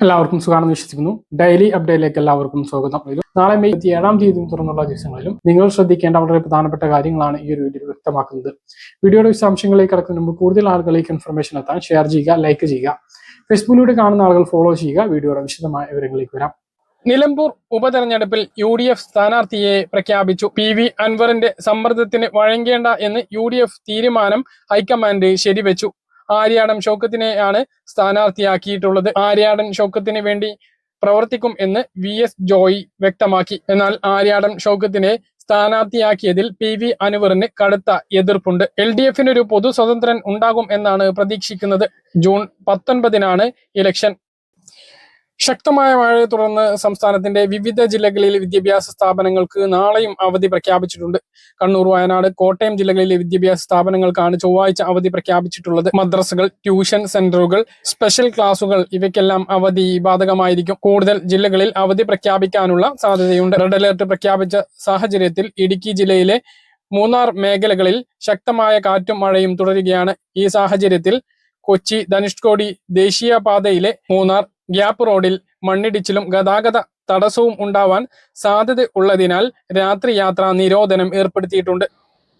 എല്ലാവർക്കും സുഖമാണെന്ന് വിശ്വസിക്കുന്നു. ഡെയിലി അപ്ഡേറ്റിലേക്ക് എല്ലാവർക്കും സ്വാഗതം. നാളെ മെയ് ഇരുപത്തി ഏഴാം തീയതി തുറന്നുള്ള ദിവസങ്ങളിലും നിങ്ങൾ ശ്രദ്ധിക്കേണ്ട വളരെ പ്രധാനപ്പെട്ട കാര്യങ്ങളാണ് ഈ ഒരു വീഡിയോ വ്യക്തമാക്കുന്നത്. വീഡിയോയുടെ വിശദാംശങ്ങളിലേക്ക് കടക്കുന്നതിന് മുമ്പ് കൂടുതൽ ആളുകളിലേക്ക് ഇൻഫർമേഷൻ എത്താൻ ഷെയർ ചെയ്യുക ലൈക്ക് ചെയ്യുക. ഫേസ്ബുക്കിലൂടെ കാണുന്ന ആളുകൾ ഫോളോ ചെയ്യുക. വീഡിയോയുടെ വിശദമായ വിവരങ്ങളിലേക്ക് വരാം. നിലമ്പൂർ ഉപതെരഞ്ഞെടുപ്പിൽ യു ഡി എഫ് സ്ഥാനാർത്ഥിയെ പ്രഖ്യാപിച്ചു. പി വി അൻവറിന്റെ സമ്മർദ്ദത്തിന് വഴങ്ങേണ്ട എന്ന് യു ഡി എഫ് തീരുമാനം ഹൈക്കമാൻഡ് ശരിവെച്ചു. ആര്യാടൻ ഷൗക്കത്തിനെയാണ് സ്ഥാനാർത്ഥിയാക്കിയിട്ടുള്ളത്. ആര്യാടൻ ഷൗക്കത്തിന് വേണ്ടി പ്രവർത്തിക്കും എന്ന് വി എസ് ജോയി വ്യക്തമാക്കി. എന്നാൽ ആര്യാടൻ ഷൗക്കത്തിനെ സ്ഥാനാർത്ഥിയാക്കിയതിൽ പി വി അനുവറിന് കടുത്ത എതിർപ്പുണ്ട്. എൽ ഡി എഫിന് ഒരു പൊതു സ്വതന്ത്രൻ ഉണ്ടാകും എന്നാണ് പ്രതീക്ഷിക്കുന്നത്. ജൂൺ പത്തൊൻപതിനാണ് ഇലക്ഷൻ. ശക്തമായ മഴയെ തുടർന്ന് സംസ്ഥാനത്തിന്റെ വിവിധ ജില്ലകളിൽ വിദ്യാഭ്യാസ സ്ഥാപനങ്ങൾക്ക് നാളെയും അവധി പ്രഖ്യാപിച്ചിട്ടുണ്ട്. കണ്ണൂർ വയനാട് കോട്ടയം ജില്ലകളിലെ വിദ്യാഭ്യാസ സ്ഥാപനങ്ങൾക്കാണ് ചൊവ്വാഴ്ച അവധി പ്രഖ്യാപിച്ചിട്ടുള്ളത്. മദ്രസകൾ ട്യൂഷൻ സെന്ററുകൾ സ്പെഷ്യൽ ക്ലാസുകൾ ഇവയ്ക്കെല്ലാം അവധി ബാധകമായിരിക്കും. കൂടുതൽ ജില്ലകളിൽ അവധി പ്രഖ്യാപിക്കാനുള്ള സാധ്യതയുണ്ട്. റെഡ് അലേർട്ട് പ്രഖ്യാപിച്ച സാഹചര്യത്തിൽ ഇടുക്കി ജില്ലയിലെ മൂന്നാർ മേഖലകളിൽ ശക്തമായ കാറ്റും മഴയും തുടരുകയാണ്. ഈ സാഹചര്യത്തിൽ കൊച്ചി ധനുഷ്കോടി ദേശീയപാതയിലെ മൂന്നാർ ഗ്യാപ്പ് റോഡിൽ മണ്ണിടിച്ചിലും ഗതാഗത തടസ്സവും ഉണ്ടാവാൻ സാധ്യത ഉള്ളതിനാൽ രാത്രി യാത്രാ നിരോധനം ഏർപ്പെടുത്തിയിട്ടുണ്ട്.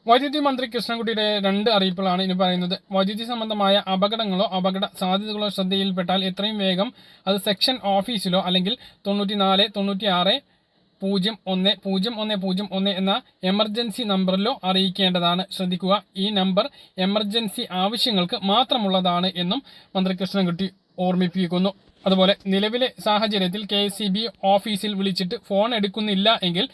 വൈദ്യുതി മന്ത്രി കൃഷ്ണൻകുട്ടിയുടെ രണ്ട് അറിയിപ്പുകളാണ് ഇനി പറയുന്നത്. വൈദ്യുതി സംബന്ധമായ അപകടങ്ങളോ അപകട സാധ്യതകളോ ശ്രദ്ധയിൽപ്പെട്ടാൽ എത്രയും വേഗം അത് സെക്ഷൻ ഓഫീസിലോ അല്ലെങ്കിൽ തൊണ്ണൂറ്റി നാല് തൊണ്ണൂറ്റി ആറ് പൂജ്യം ഒന്ന് പൂജ്യം ഒന്ന് പൂജ്യം ഒന്ന് എന്ന എമർജൻസി നമ്പറിലോ അറിയിക്കേണ്ടതാണ്. ശ്രദ്ധിക്കുക ഈ നമ്പർ എമർജൻസി ആവശ്യങ്ങൾക്ക് മാത്രമുള്ളതാണ് എന്നും മന്ത്രി കൃഷ്ണൻകുട്ടി ഓർമ്മിപ്പിക്കുന്നു. അതുപോലെ നിലവിലെ സാഹചര്യത്തിൽ കെ ഓഫീസിൽ വിളിച്ചിട്ട് ഫോൺ എടുക്കുന്നില്ല എങ്കിൽ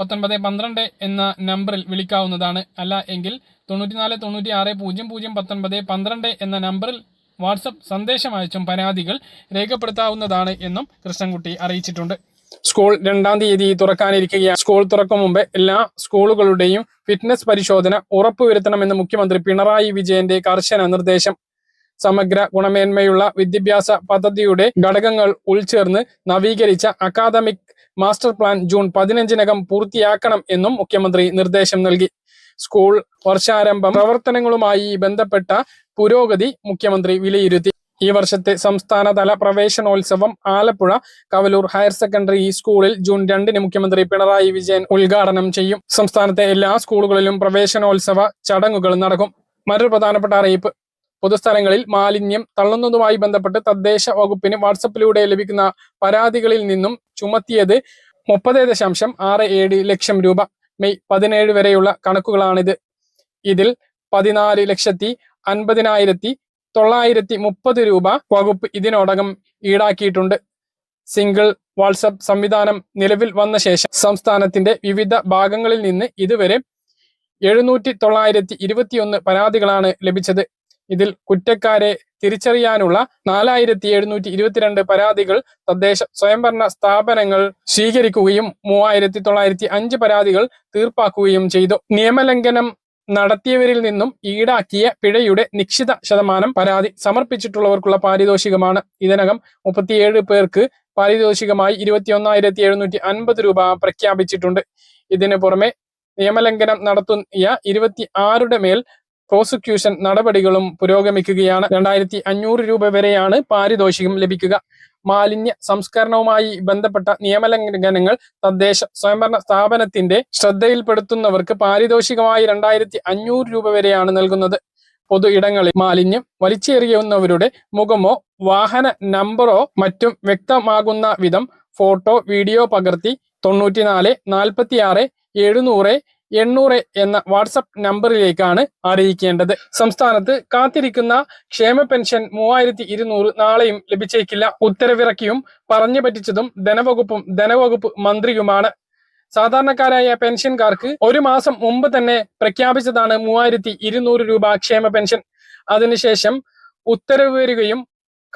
പത്തൊൻപത് പന്ത്രണ്ട് എന്ന നമ്പറിൽ വിളിക്കാവുന്നതാണ്. അല്ല എങ്കിൽ തൊണ്ണൂറ്റിനാല് തൊണ്ണൂറ്റി ആറ് പൂജ്യം പൂജ്യം പത്തൊൻപത് പന്ത്രണ്ട് എന്ന നമ്പറിൽ വാട്സപ്പ് സന്ദേശം അയച്ചും പരാതികൾ രേഖപ്പെടുത്താവുന്നതാണ് എന്നും കൃഷ്ണൻകുട്ടി അറിയിച്ചിട്ടുണ്ട്. സ്കൂൾ രണ്ടാം തീയതി തുറക്കാനിരിക്കുകയാണ്. സ്കൂൾ തുറക്കും മുമ്പ് എല്ലാ സ്കൂളുകളുടെയും ഫിറ്റ്നസ് പരിശോധന ഉറപ്പുവരുത്തണമെന്ന് മുഖ്യമന്ത്രി പിണറായി വിജയന്റെ കർശന നിർദ്ദേശം. സമഗ്ര ഗുണമേന്മയുള്ള വിദ്യാഭ്യാസ പദ്ധതിയുടെ ഘടകങ്ങൾ ഉൾച്ചേർന്ന് നവീകരിച്ച അക്കാദമിക് മാസ്റ്റർ പ്ലാൻ ജൂൺ പതിനഞ്ചിനകം പൂർത്തിയാക്കണം എന്നും മുഖ്യമന്ത്രി നിർദ്ദേശം നൽകി. സ്കൂൾ വർഷാരംഭം പ്രവർത്തനങ്ങളുമായി ബന്ധപ്പെട്ട പുരോഗതി മുഖ്യമന്ത്രി വിലയിരുത്തി. ഈ വർഷത്തെ സംസ്ഥാനതല പ്രവേശനോത്സവം ആലപ്പുഴ കവലൂർ ഹയർ സെക്കൻഡറി സ്കൂളിൽ ജൂൺ രണ്ടിന് മുഖ്യമന്ത്രി പിണറായി വിജയൻ ഉദ്ഘാടനം ചെയ്യും. സംസ്ഥാനത്തെ എല്ലാ സ്കൂളുകളിലും പ്രവേശനോത്സവ ചടങ്ങുകൾ നടക്കും. മറ്റൊരു പ്രധാനപ്പെട്ട അറിയിപ്പ്. പൊതുസ്ഥലങ്ങളിൽ മാലിന്യം തള്ളുന്നതുമായി ബന്ധപ്പെട്ട് തദ്ദേശ വകുപ്പിന് വാട്സപ്പിലൂടെ ലഭിക്കുന്ന പരാതികളിൽ നിന്നും ചുമത്തിയത് മുപ്പത് ദശാംശം ആറ് ഏഴ് ലക്ഷം രൂപ മെയ് പതിനേഴ് വരെയുള്ള കണക്കുകളാണിത്. ഇതിൽ പതിനാല് ലക്ഷത്തി അൻപതിനായിരത്തി തൊള്ളായിരത്തി മുപ്പത് രൂപ വകുപ്പ് ഇതിനോടകം ഈടാക്കിയിട്ടുണ്ട്. സിംഗിൾ വാട്സപ്പ് സംവിധാനം നിലവിൽ വന്ന ശേഷം സംസ്ഥാനത്തിന്റെ വിവിധ ഭാഗങ്ങളിൽ നിന്ന് ഇതുവരെ എഴുന്നൂറ്റി തൊള്ളായിരത്തി ഇരുപത്തിയൊന്ന് പരാതികളാണ് ലഭിച്ചത്. ഇതിൽ കുറ്റക്കാരെ തിരിച്ചറിയാനുള്ള നാലായിരത്തി എഴുന്നൂറ്റി ഇരുപത്തിരണ്ട് പരാതികൾ തദ്ദേശ സ്വയംഭരണ സ്ഥാപനങ്ങൾ സ്വീകരിക്കുകയും മൂവായിരത്തി തൊള്ളായിരത്തി അഞ്ച് പരാതികൾ തീർപ്പാക്കുകയും ചെയ്തു. നിയമലംഘനം നടത്തിയവരിൽ നിന്നും ഈടാക്കിയ പിഴയുടെ നിശ്ചിത ശതമാനം പരാതി സമർപ്പിച്ചിട്ടുള്ളവർക്കുള്ള പാരിതോഷികമാണ്. ഇതിനകം മുപ്പത്തിയേഴ് പേർക്ക് പാരിതോഷികമായി ഇരുപത്തി ഒന്നായിരത്തി എഴുന്നൂറ്റി അൻപത് രൂപ പ്രഖ്യാപിച്ചിട്ടുണ്ട്. ഇതിനു പുറമെ നിയമലംഘനം നടത്തുന്ന ഇരുപത്തി ആറുടെ മേൽ പ്രോസിക്യൂഷൻ നടപടികളും പുരോഗമിക്കുകയാണ്. രണ്ടായിരത്തി അഞ്ഞൂറ് രൂപ വരെയാണ് പാരിതോഷികം ലഭിക്കുക. മാലിന്യ സംസ്കരണവുമായി ബന്ധപ്പെട്ട നിയമലംഘനങ്ങൾ തദ്ദേശ സ്വയംഭരണ സ്ഥാപനത്തിന്റെ ശ്രദ്ധയിൽപ്പെടുത്തുന്നവർക്ക് പാരിതോഷികമായി രണ്ടായിരത്തി അഞ്ഞൂറ് രൂപ വരെയാണ് നൽകുന്നത്. പൊതു ഇടങ്ങളിൽ മാലിന്യം വലിച്ചെറിയുന്നവരുടെ മുഖമോ വാഹന നമ്പറോ മറ്റും വ്യക്തമാകുന്ന വിധം ഫോട്ടോ വീഡിയോ പകർത്തി തൊണ്ണൂറ്റിനാല് നാൽപ്പത്തിയാറ് എഴുന്നൂറ് എണ്ണൂറ് എന്ന വാട്സപ്പ് നമ്പറിലേക്കാണ് അറിയിക്കേണ്ടത്. സംസ്ഥാനത്ത് കാത്തിരിക്കുന്ന ക്ഷേമ പെൻഷൻ മൂവായിരത്തി ഇരുന്നൂറ് നാളെയും ലഭിച്ചേക്കില്ല. ഉത്തരവിറക്കിയും പറഞ്ഞു പറ്റിച്ചതും ധനവകുപ്പും ധനവകുപ്പ് മന്ത്രിയുമാണ്. സാധാരണക്കാരായ പെൻഷൻകാർക്ക് ഒരു മാസം മുമ്പ് തന്നെ പ്രഖ്യാപിച്ചതാണ് മൂവായിരത്തി ഇരുന്നൂറ് രൂപ ക്ഷേമ പെൻഷൻ. അതിനുശേഷം ഉത്തരവ് വരികയും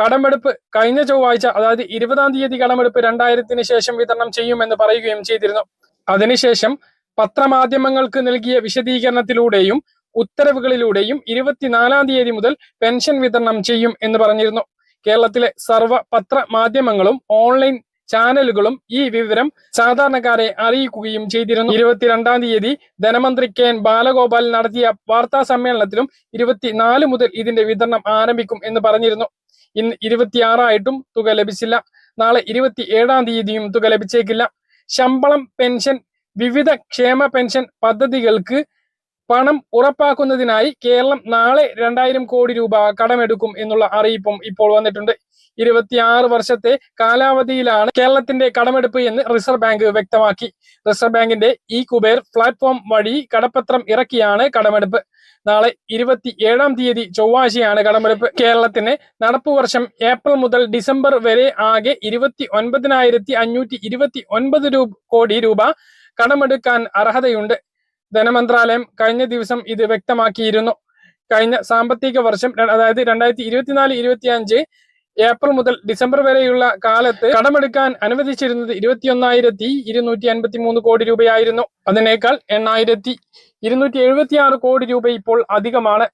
കടമെടുപ്പ് കഴിഞ്ഞ ചൊവ്വാഴ്ച അതായത് ഇരുപതാം തീയതി കടമെടുപ്പ് രണ്ടായിരത്തിന് ശേഷം വിതരണം ചെയ്യുമെന്ന് പറയുകയും ചെയ്തിരുന്നു. അതിനുശേഷം പത്രമാധ്യമങ്ങൾക്ക് നൽകിയ വിശദീകരണത്തിലൂടെയും ഉത്തരവുകളിലൂടെയും ഇരുപത്തിനാലാം തീയതി മുതൽ പെൻഷൻ വിതരണം ചെയ്യും എന്ന് പറഞ്ഞിരുന്നു. കേരളത്തിലെ സർവ പത്രമാധ്യമങ്ങളും ഓൺലൈൻ ചാനലുകളും ഈ വിവരം സാധാരണക്കാരെ അറിയിക്കുകയും ചെയ്തിരുന്നു. ഇരുപത്തിരണ്ടാം തീയതി ധനമന്ത്രി കെ എൻ ബാലഗോപാൽ നടത്തിയ വാർത്താ സമ്മേളനത്തിലും ഇരുപത്തിനാല് മുതൽ ഇതിന്റെ വിതരണം ആരംഭിക്കും എന്ന് പറഞ്ഞിരുന്നു. ഇന്ന് ഇരുപത്തിയാറായിട്ടും തുക ലഭിച്ചില്ല. നാളെ ഇരുപത്തി ഏഴാം തീയതിയും തുക ലഭിച്ചേക്കില്ല. ശമ്പളം പെൻഷൻ വിവിധ ക്ഷേമ പെൻഷൻ പദ്ധതികൾക്ക് പണം ഉറപ്പാക്കുന്നതിനായി കേരളം നാളെ രണ്ടായിരം കോടി രൂപ കടമെടുക്കും എന്നുള്ള അറിയിപ്പും ഇപ്പോൾ വന്നിട്ടുണ്ട്. ഇരുപത്തിയാറ് വർഷത്തെ കാലാവധിയിലാണ് കേരളത്തിന്റെ കടമെടുപ്പ് എന്ന് റിസർവ് ബാങ്ക് വ്യക്തമാക്കി. റിസർവ് ബാങ്കിന്റെ ഈ കുബേർ പ്ലാറ്റ്ഫോം വഴി കടപ്പത്രം ഇറക്കിയാണ് കടമെടുപ്പ്. നാളെ ഇരുപത്തി ഏഴാം തീയതി ചൊവ്വാഴ്ചയാണ് കടമെടുപ്പ്. കേരളത്തിന് നടപ്പു വർഷം ഏപ്രിൽ മുതൽ ഡിസംബർ വരെ ആകെ ഇരുപത്തി ഒൻപതിനായിരത്തി അഞ്ഞൂറ്റി ഇരുപത്തി ഒൻപത് രൂപ കോടി രൂപ കടമെടുക്കാൻ അർഹതയുണ്ട്. ധനമന്ത്രാലയം കഴിഞ്ഞ ദിവസം ഇത് വ്യക്തമാക്കിയിരുന്നു. കഴിഞ്ഞ സാമ്പത്തിക വർഷം അതായത് രണ്ടായിരത്തി ഇരുപത്തിനാല് ഇരുപത്തി അഞ്ച് ഏപ്രിൽ മുതൽ ഡിസംബർ വരെയുള്ള കാലത്ത് കടമെടുക്കാൻ അനുവദിച്ചിരുന്നത് ഇരുപത്തിയൊന്നായിരത്തി ഇരുന്നൂറ്റി അൻപത്തി മൂന്ന് കോടി രൂപയായിരുന്നു. അതിനേക്കാൾ എണ്ണായിരത്തി ഇരുന്നൂറ്റി എഴുപത്തി ആറ് കോടി രൂപ ഇപ്പോൾ അധികമാണ്.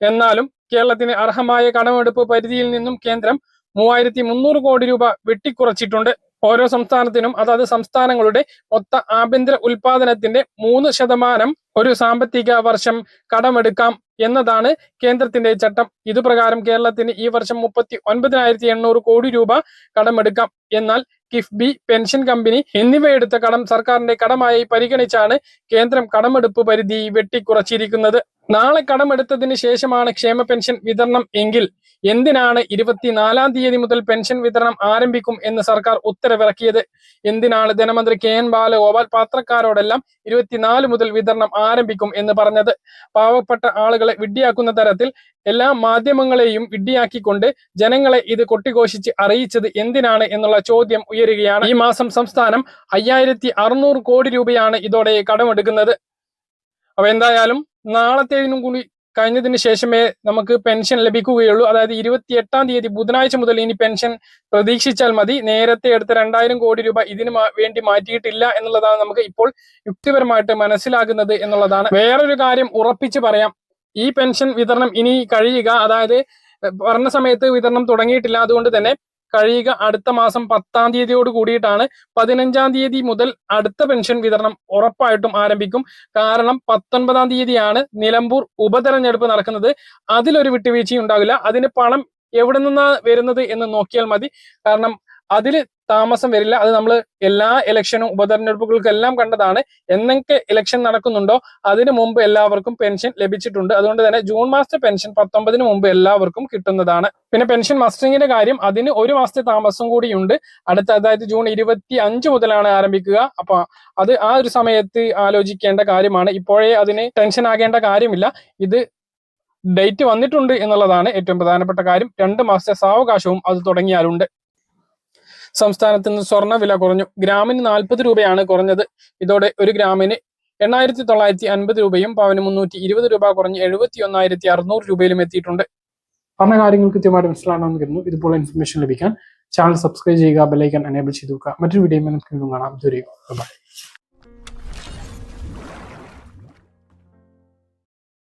എന്നാലും കേരളത്തിന് അർഹമായ കടമെടുപ്പ് പരിധിയിൽ നിന്നും കേന്ദ്രം മൂവായിരത്തി മുന്നൂറ് കോടി രൂപ വെട്ടിക്കുറച്ചിട്ടുണ്ട്. ഓരോ സംസ്ഥാനത്തിനും അതാത് സംസ്ഥാനങ്ങളുടെ മൊത്ത ആഭ്യന്തര ഉൽപാദനത്തിന്റെ മൂന്ന് ശതമാനം ഒരു സാമ്പത്തിക വർഷം കടമെടുക്കാം എന്നതാണ് കേന്ദ്രത്തിന്റെ ചട്ടം. ഇതുപ്രകാരം കേരളത്തിന് ഈ വർഷം മുപ്പത്തി ഒൻപതിനായിരത്തി എണ്ണൂറ് കോടി രൂപ കടമെടുക്കാം. എന്നാൽ കിഫ്ബി പെൻഷൻ കമ്പനി എന്നിവയെടുത്ത കടം സർക്കാരിന്റെ കടമായി പരിഗണിച്ചാണ് കേന്ദ്രം കടമെടുപ്പ് പരിധി വെട്ടിക്കുറച്ചിരിക്കുന്നത്. നാളെ കടമെടുത്തതിന് ശേഷമാണ് ക്ഷേമ പെൻഷൻ വിതരണം എങ്കിൽ എന്തിനാണ് ഇരുപത്തിനാലാം തീയതി മുതൽ പെൻഷൻ വിതരണം ആരംഭിക്കും എന്ന് സർക്കാർ ഉത്തരവിറക്കിയത്? എന്തിനാണ് ധനമന്ത്രി കെ എൻ ബാലഗോപാൽ പത്രക്കാരോടെല്ലാം ഇരുപത്തിനാല് മുതൽ വിതരണം ആരംഭിക്കും എന്ന് പറഞ്ഞത്? പാവപ്പെട്ട ആളുകളെ വിഡ്ഢിയാക്കുന്ന തരത്തിൽ എല്ലാ മാധ്യമങ്ങളെയും വിഡ്ഢിയാക്കിക്കൊണ്ട് ജനങ്ങളെ ഇത് കൊട്ടിഘോഷിച്ച് അറിയിച്ചത് എന്തിനാണ് എന്നുള്ള ചോദ്യം ഉയരുകയാണ്. ഈ മാസം സംസ്ഥാനം അയ്യായിരത്തി കോടി രൂപയാണ് ഇതോടെ കടമെടുക്കുന്നത്. അപ്പൊ എന്തായാലും നാളത്തേതിനും കൂടി കഴിഞ്ഞതിന് ശേഷമേ നമുക്ക് പെൻഷൻ ലഭിക്കുകയുള്ളൂ. അതായത് ഇരുപത്തി എട്ടാം തീയതി ബുധനാഴ്ച മുതൽ ഇനി പെൻഷൻ പ്രതീക്ഷിച്ചാൽ മതി. നേരത്തെ എടുത്ത രണ്ടായിരം കോടി രൂപ ഇതിന് വേണ്ടി മാറ്റിയിട്ടില്ല എന്നുള്ളതാണ് നമുക്ക് ഇപ്പോൾ യുക്തിപരമായിട്ട് മനസ്സിലാകുന്നത് എന്നുള്ളതാണ്. വേറൊരു കാര്യം ഉറപ്പിച്ചു പറയാം. ഈ പെൻഷൻ വിതരണം ഇനി കഴിയുക. അതായത് പറഞ്ഞ സമയത്ത് വിതരണം തുടങ്ങിയിട്ടില്ല. അതുകൊണ്ട് തന്നെ കഴിയുക അടുത്ത മാസം പത്താം തീയതിയോട് കൂടിയിട്ടാണ് പതിനഞ്ചാം തീയതി മുതൽ അടുത്ത പെൻഷൻ വിതരണം ഉറപ്പായിട്ടും ആരംഭിക്കും. കാരണം പത്തൊൻപതാം തീയതിയാണ് നിലമ്പൂർ ഉപതെരഞ്ഞെടുപ്പ് നടക്കുന്നത്. അതിലൊരു വിട്ടുവീഴ്ചയും ഉണ്ടാവില്ല. അതിന് പണം എവിടെ നിന്നാണ് വരുന്നത് എന്ന് നോക്കിയാൽ മതി. കാരണം അതിൽ താമസം വരില്ല. അത് നമ്മൾ എല്ലാ ഇലക്ഷനും ഉപതെരഞ്ഞെടുപ്പുകൾക്കെല്ലാം കണ്ടതാണ്. എന്നൊക്കെ ഇലക്ഷൻ നടക്കുന്നുണ്ടോ അതിനു മുമ്പ് എല്ലാവർക്കും പെൻഷൻ ലഭിച്ചിട്ടുണ്ട്. അതുകൊണ്ട് തന്നെ ജൂൺ മാസത്തെ പെൻഷൻ പത്തൊമ്പതിന് മുമ്പ് എല്ലാവർക്കും കിട്ടുന്നതാണ്. പിന്നെ പെൻഷൻ മസ്റ്ററിങ്ങിന്റെ കാര്യം അതിന് ഒരു മാസത്തെ താമസം കൂടിയുണ്ട്. അടുത്ത അതായത് ജൂൺ ഇരുപത്തി അഞ്ച് മുതലാണ് ആരംഭിക്കുക. അപ്പൊ അത് ആ ഒരു സമയത്ത് ആലോചിക്കേണ്ട കാര്യമാണ്. ഇപ്പോഴേ അതിന് ടെൻഷൻ ആകേണ്ട കാര്യമില്ല. ഇത് ഡേറ്റ് വന്നിട്ടുണ്ട് എന്നുള്ളതാണ് ഏറ്റവും പ്രധാനപ്പെട്ട കാര്യം. രണ്ട് മാസത്തെ സാവകാശവും അത് തുടങ്ങിയാലുണ്ട്. സംസ്ഥാനത്ത് നിന്ന് സ്വർണ വില കുറഞ്ഞു. ഗ്രാമിന് നാൽപ്പത് രൂപയാണ് കുറഞ്ഞത്. ഇതോടെ ഒരു ഗ്രാമിന് എണ്ണായിരത്തി തൊള്ളായിരത്തി അൻപത് രൂപയും പവന് മുന്നൂറ്റി ഇരുപത് രൂപ കുറഞ്ഞ് എഴുപത്തി ഒന്നായിരത്തി അറുന്നൂറ് രൂപയിലും എത്തിയിട്ടുണ്ട്. പറഞ്ഞ കാര്യങ്ങൾ കൃത്യമായിട്ട് മനസ്സിലാണെന്ന് കരുതുന്നു. ഇതുപോലെ ഇൻഫർമേഷൻ ലഭിക്കാൻ ചാനൽ സബ്സ്ക്രൈബ് ചെയ്യുക ബെലൈക്കൻ എനേബിൾ ചെയ്തു മറ്റൊരു വീഡിയോ കാണാം. ബൈ